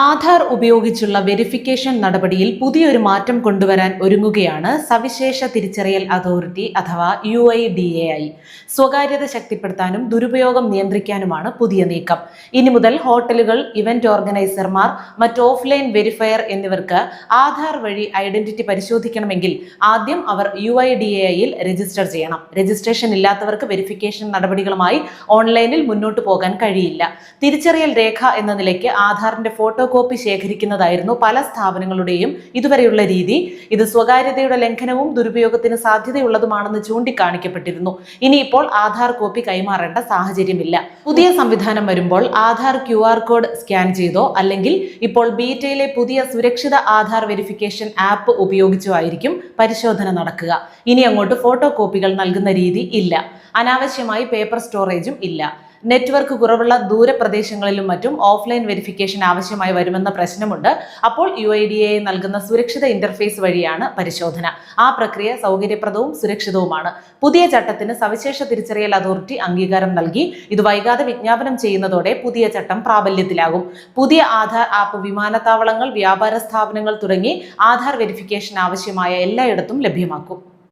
ആധാർ ഉപയോഗിച്ചുള്ള വെരിഫിക്കേഷൻ നടപടിയിൽ പുതിയൊരു മാറ്റം കൊണ്ടുവരാൻ ഒരുങ്ങുകയാണ് സവിശേഷ തിരിച്ചറിയൽ അതോറിറ്റി അഥവാ U I D A I. സ്വകാര്യത ശക്തിപ്പെടുത്താനും ദുരുപയോഗം നിയന്ത്രിക്കാനുമാണ് പുതിയ നീക്കം. ഇനി മുതൽ ഹോട്ടലുകൾ ഇവന്റ് ഓർഗനൈസർമാർ മറ്റ് ഓഫ്ലൈൻ വെരിഫയർ എന്നിവർക്ക് ആധാർ വഴി ഐഡന്റിറ്റി പരിശോധിക്കണമെങ്കിൽ ആദ്യം അവർ യു ഐ ഡി എ ഐയിൽ രജിസ്റ്റർ ചെയ്യണം. രജിസ്ട്രേഷൻ ഇല്ലാത്തവർക്ക് വെരിഫിക്കേഷൻ നടപടികളുമായി ഓൺലൈനിൽ മുന്നോട്ട് പോകാൻ കഴിയില്ല. തിരിച്ചറിയൽ രേഖ എന്ന നിലയ്ക്ക് ആധാറിന്റെ ഫോട്ടോ കോപ്പി ശേഖരിക്കുന്നതായിരുന്നു പല സ്ഥാപനങ്ങളുടെയും ഇതുവരെയുള്ള രീതി. ഇത് സ്വകാര്യതയുടെ ലംഘനവും ദുരുപയോഗത്തിന് സാധ്യതയുള്ളതുമാണെന്ന് ചൂണ്ടിക്കാണിക്കപ്പെട്ടിരുന്നു. ഇനിയിപ്പോൾ ആധാർ കോപ്പി കൈമാറേണ്ട സാഹചര്യമില്ല. പുതിയ സംവിധാനം വരുമ്പോൾ ആധാർ ക്യു കോഡ് സ്കാൻ ചെയ്തോ അല്ലെങ്കിൽ ഇപ്പോൾ ബീറ്റയിലെ പുതിയ സുരക്ഷിത ആധാർ വെരിഫിക്കേഷൻ ആപ്പ് ഉപയോഗിച്ചോ ആയിരിക്കും പരിശോധന നടക്കുക. ഇനി അങ്ങോട്ട് ഫോട്ടോ കോപ്പികൾ നൽകുന്ന രീതി ഇല്ല. അനാവശ്യമായി പേപ്പർ സ്റ്റോറേജും ഇല്ല. നെറ്റ്വർക്ക് കുറവുള്ള ദൂരപ്രദേശങ്ങളിലും മറ്റും ഓഫ്ലൈൻ വെരിഫിക്കേഷൻ ആവശ്യമായി വരുമെന്ന പ്രശ്നമുണ്ട്. അപ്പോൾ യു ഐ ഡി എ നൽകുന്ന സുരക്ഷിത ഇന്റർഫേസ് വഴിയാണ് പരിശോധന. ആ പ്രക്രിയ സൗകര്യപ്രദവും സുരക്ഷിതവുമാണ്. പുതിയ ചട്ടത്തിന് സവിശേഷ തിരിച്ചറിയൽ അതോറിറ്റി അംഗീകാരം നൽകി. ഇത് വൈകാതെ വിജ്ഞാപനം ചെയ്യുന്നതോടെ പുതിയ ചട്ടം പ്രാബല്യത്തിലാകും. പുതിയ ആധാർ ആപ്പ് വിമാനത്താവളങ്ങൾ വ്യാപാര സ്ഥാപനങ്ങൾ തുടങ്ങി ആധാർ വെരിഫിക്കേഷൻ ആവശ്യമായ എല്ലായിടത്തും ലഭ്യമാക്കും.